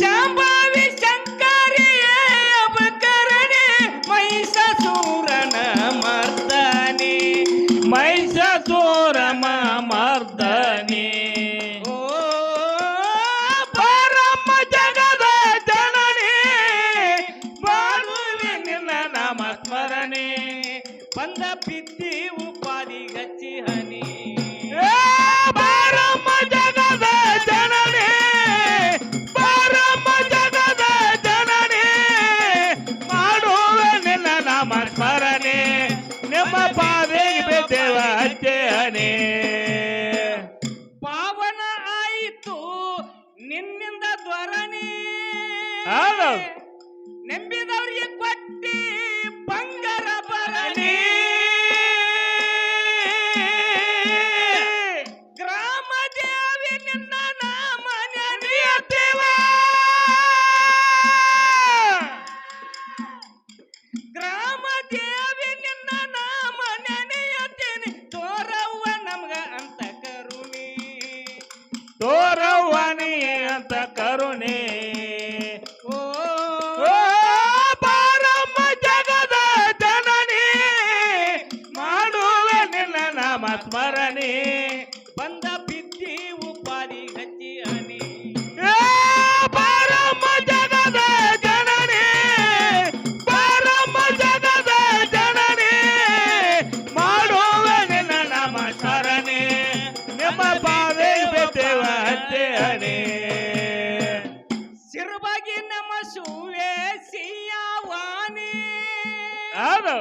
ಶಾಂಭವಿ ಶಂಕರಿಯೇ ಅಬಕರಣೆ ಮಹಿಷಾಸುರನ ಮರ್ದನೆ. ಮೈಸೂರ ಮರ್ದನಿ. ಓ ಪರಮ ಜಗದ ಜನನಿ ಬಾಳುವೆ ನಿನ್ನ ಬಂದ ಬಿದ್ದಿ ಉಪಾಧಿ ಗಚ್ಚಿ ಹನಿ சிவனே ಸ್ಮರಣೆ ಬಂದ ಬಿದ್ದಿ ಉಪಾರಿ ಗಜ್ಜಿ ಅನಿ ಬಾರಮ್ಮ ಜಗದ ಜನನಿ ಬಾರಮ್ಮ ಜಗದ ಜನನಿ ಮಾಡುವೆ ನಿಮ್ಮ ಸಿರುಬಾಗಿ ನಮ್ಮ ಸುವೆ ಸಿಯಾವಾನಿ ಹೌದು.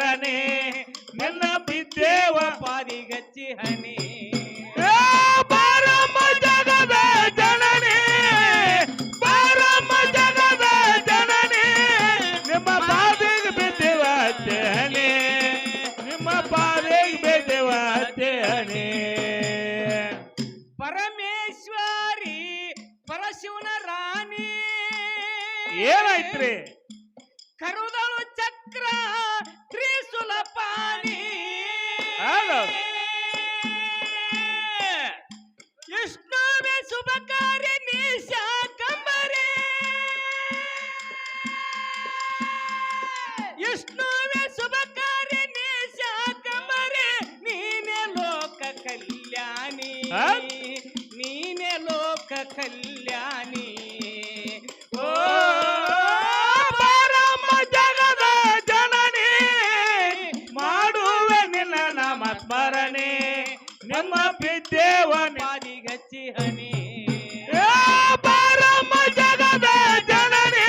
ನಾಮ ನನ್ನ ಬಿದ್ದೇವ ಪಾದಿಗಚ್ಚಿ ಹನಿ. ಬಾರಮ್ಮ ಜಗದ ಜನನಿ ಬಾರಮ್ಮ ಜಗದ ಜನನಿ ನಿಮ್ಮ ಪಾದಿಗೆ ಬಿದ್ದೇವ ಹಣೆ ನಿಮ್ಮ ಪಾದಿಗೆ ಬಿದ್ದೇವ ಪರಮೇಶ್ವರಿ ಪರಶಿವನ ರಾಣಿ. ಏನಾಯ್ತ್ರಿ? ಕರುದಳು ವಿಷ್ಣುವೆ ಶುಭ ಕಾರ್ಯ ನಿಶಾ ಕಂಬರೆ. ವಿಷ್ಣುವೆ ಶುಭ ಕಾರ್ಯ ನಿಶಾ ಕಂಬರೆ. ನೀನೆ ಲೋಕ ಕಲ್ಯಾಣಿ? ನೀನೆ ಲೋಕ ಕಲ್ಯಾಣಿ. ಬಿದ್ದೇವ ಪಾದಿಗಚ್ಚಿ ಹನಿ. ಬಾರಮ್ಮ ಜಗದ ಜನನಿ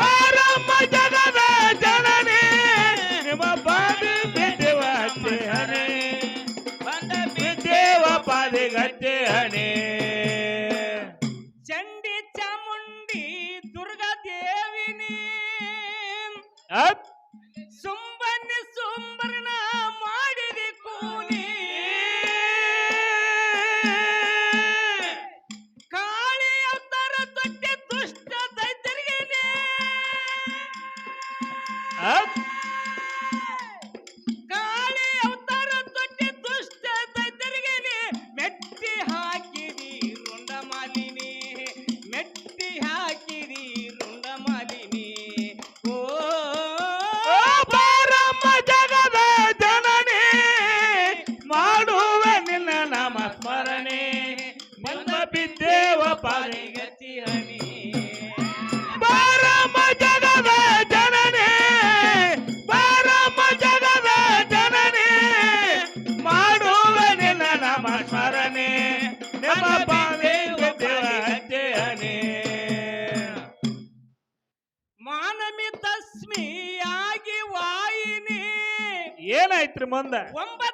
ಬಾರಮ್ಮ ಜಗದ ಜನನಿ ನಿಮ್ಮ ಬಾದಿ ಬಿದ್ದೇವ ಬಂದ ಬಿದ್ದೇವ ಪಾದಿ ಗಚ್ಚೆ ಹಣೆ ಚಂಡಿ ಚಾಮುಂಡಿ ದುರ್ಗಾ ದೇವಿನಿ. ಅತ್ up. ಐತ್ರಿ ಮುಂದ ಒಂಬತ್ತು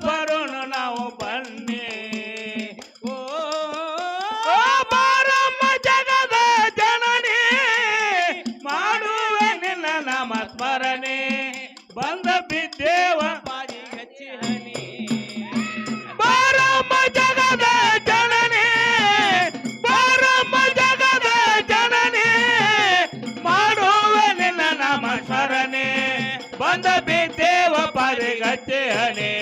পারো ಬಿದ್ದೇವ ಪರಿಗತಿಯನೇ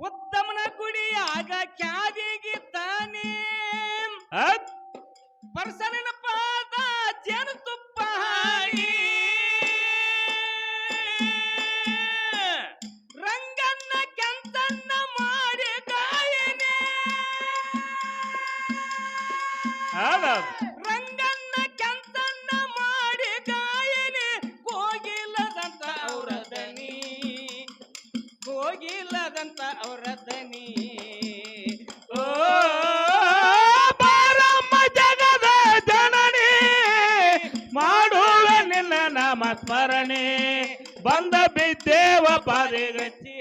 ಉತ್ತಮನ ಗುಡಿಯಾಗ ಕ್ಯಾವಿಗೆ ತಾನೇ. ಪರ್ಸನಿನ ಪಾದ ಜೇನು ತುಪ್ಪ ಹಾಯಿ ನಾಮ ಸ್ಮರಣೆ ಬಂದ ಬಿದ್ದೇವ ಪಾದೆಗಚ್ಚಿ.